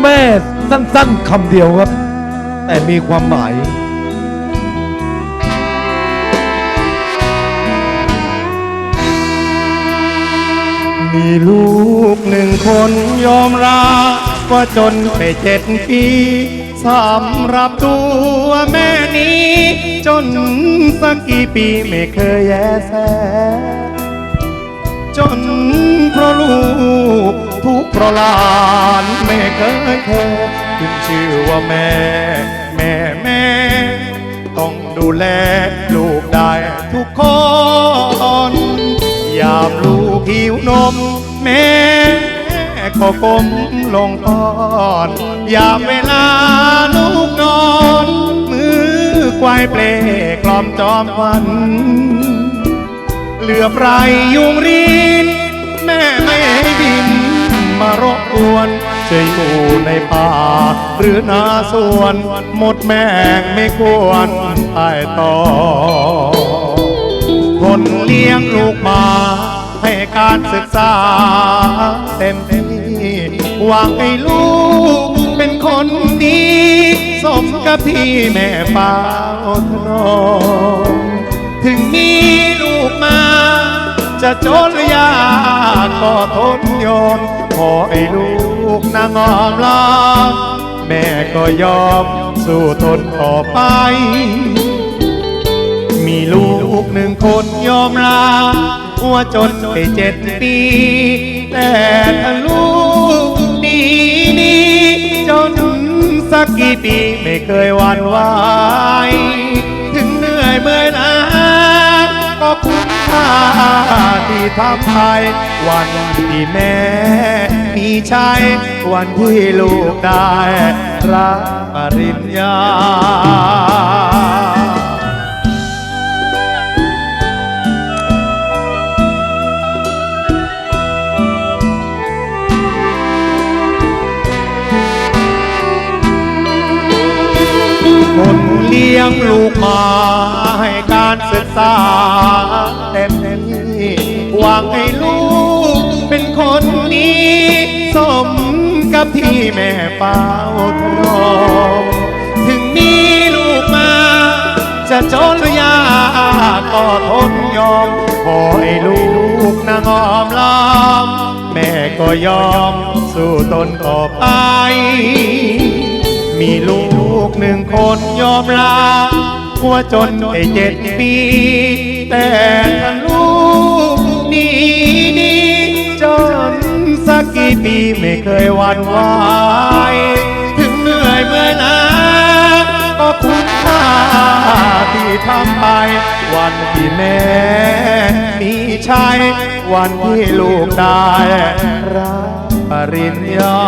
แม่สั้นๆคำเดียวครับ แต่มีความหมาย มีลูกหนึ่งคนยอมรับว่าจนไปเจ็ดปีสำหรับตัวแม่นี้ จนสักกี่ปีไม่เคยแยแส ลูกทุกเพราะหลานไม่เคยเธอขึ้นชื่อว่าแม่ แม่แม่ ต้องดูแลลูกได้ทุกคนยามลูกหิวนม แม่ก็ก้มลงป้อนยามเวลาลูกนอน มือกวายเปลกล่อมจอมวันเหลือบไรยุงรีน รบกวนจะอยู่ในป่า หรือนาสวนหมดแมงไม่ควรตายต่อ คนเลี้ยงลูกมาให้การศึกษา เต็มที่หวังให้ลูกเป็นคนดีสมกับที่แม่เฝ้าถนถึงมีลูกมา จะจนยากก็ทนยอมขอให้ลูกนางอมลาแม่ก็ยอมสู้ทนต่อไป มีลูกหนึ่งคนยอมลาว่าจนไปเจ็ดปี แต่ถ้าลูกดีดีจนสักกี่ปีไม่เคยหวั่นไหว ที่ทำไปวันที่แม่มีชัยวันที่ลูกได้รับปริญญาคนเลี้ยงลูกมาให้การศึกษา หวังให้ลูก เป็นคนดีสมกับที่แม่เฝ้าทรอมถึงมีลูกมา จะจนหรือยากก็ทนยอมขอให้ลูกนางออมล้อม แม่ก็ยอมสู้ตนต่อไป มีลูกหนึ่งคนยอมลาว่าจนไปเจ็ดปี แต่ลู ดีดีจนสักกี่ปีไม่เคยหวั่นไหวถึงเหนื่อยเมื่อนาก็คุ้มค่าที่ทำไป วันที่แม่มีชัยวันที่ลูกได้รับปริญญา